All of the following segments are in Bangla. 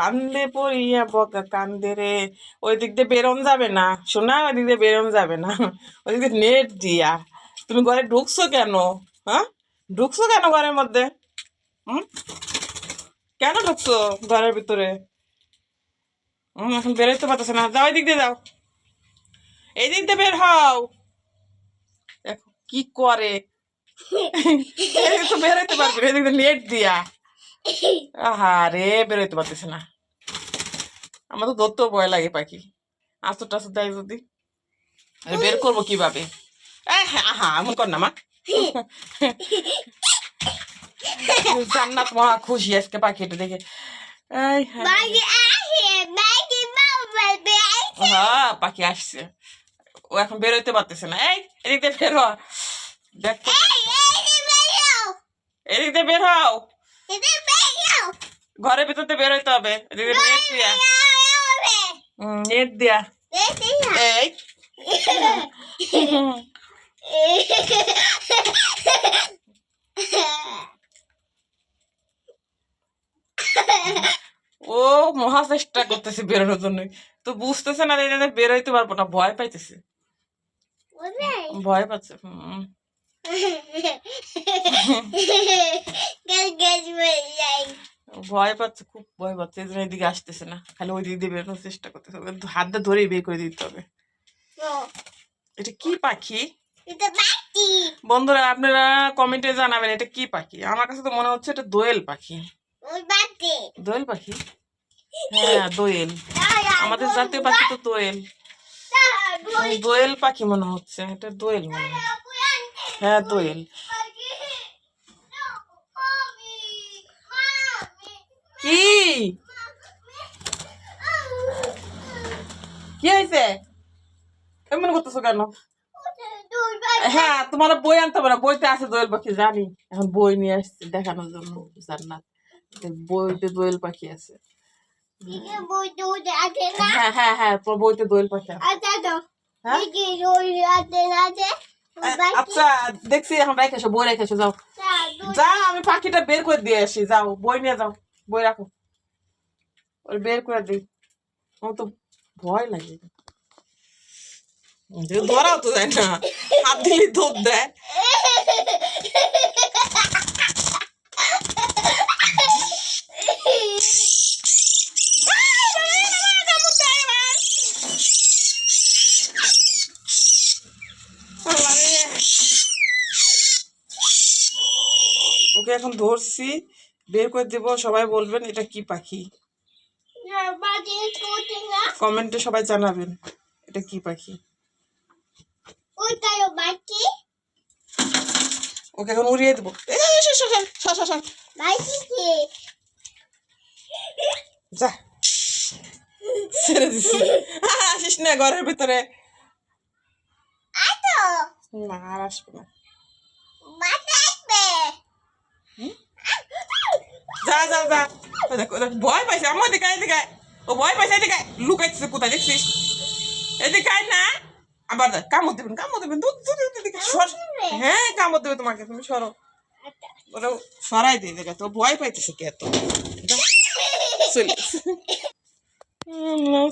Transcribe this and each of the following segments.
ফান্দে পড়িয়া বকা কান্দে রে। ওই দিক দিয়ে বেরোন যাবে না। শোনা ওই দিক দিয়ে বেরোন যাবে না। ওই দিক দিয়ে নেট দিয়া। তুমি ঘরে ঢুকছো কেন? হ্যাঁ? ঢুকছো কেন ঘরের মধ্যে? হুম? কেন ঢুকছো ঘরের ভিতরে? হুম এখন বেরোতে পারতেছে না। যাও এই দিক দিয়ে যাও। এই দিক দিয়ে বের হও। দেখো কি করে। তো বেরোতে পারবে না, এদিক দিয়ে নেট দিয়া। আহা রে বেরোতে পারতেছে না। আমার তো ধরতেও ভয় লাগে পাখি। আসর টাসর দেয় যদি। বের করব কীভাবে? আহা এমন কর না মা। জান্নাত মহা খুশি আজকে পাখিটা দেখে। হ্যাঁ। পাখি আসছে। ও এখন বেরোতে পারতেছে না। এই এদিক দিয়ে বের হ। দেখ এদিক দিয়ে বের হও। ঘরের ভিতর দিয়ে বেরোতে হবে। এদিক দিয়ে নেট দিয়া। হুম, নেট দিয়া। এই। ও মহা চেষ্টা করতেছে বেরোনোর জন্য। তো বুঝতেছে না জন্য বেরোইতে পারব না ভয় পাইতেছে। ভয় পাচ্ছে হুম। ভয় পাচ্ছে খুব ভয় পাচ্ছে এই জন্য এদিকে আসতেছে না। খালি ওই দিক দিয়ে বেরোনোর চেষ্টা করতেছে। ওকে হাত দিয়ে ধরেই বের করে দিতে হবে। এটা কি পাখি? বন্ধুরা আপনারা কমেন্টে জানাবেন এটা কি পাখি? আমার কাছে তো মনে হচ্ছে এটা দোয়েল পাখি। দোয়েল পাখি? হ্যাঁ দোয়েল। আমাদের জাতীয় পাখি তো দোয়েল। দোয়েল। পাখি মনে হচ্ছে এটা দোয়েল মনে হয়। হ্যাঁ দোয়েল। কি হয়েছে এমন করতেছো কেন? হ্যাঁ তোমার বই আনতে না। বইতে আছে দোয়েল পাখি জানি। এখন বই নিয়ে আসছি দেখানোর জন্য জান্নাত। বইতে দোয়েল পাখি আছে। হ্যাঁ হ্যাঁ হ্যাঁ তোমার বইতে দোয়েল পাখি আছে। হ্যাঁ? আচ্ছা দেখছি এখন রেখেছো বই রেখেছো যাও। যাও আমি পাখিটা বের করে দিয়ে আসি যাও। বই নিয়ে যাও বই রাখো। বের করে দিই। আমার তো ভয় লাগে। ধরাও তো যায় না, হাত দিলে দুধ দেয়। ওকে এখন ধরছি, বের করে দেব, সবাই বলবেন এটা কি পাখি। কমেন্টে সবাই জানাবেন এটা কি পাখি ওকে এখন উড়িয়ে দেবো। যা ছেড়ে আসিস না ঘরের ভিতরে না আর আসবে না যা যা যা দেখ, ভয় পাইছে আমার দিকে এদিকে। ও ভয় পাইছে এদিকে লুকাইতেছে কোথায় দেখছিস এদিকে না আবার কামড় দেবেন কামড় দেবেন হ্যাঁ কামড় দেবে তোমাকে তুমি সরো ওরা সরাই দিয়ে দেখে তো ভয় পাইতেছে কে তো চলে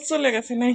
চলে গেছে নাই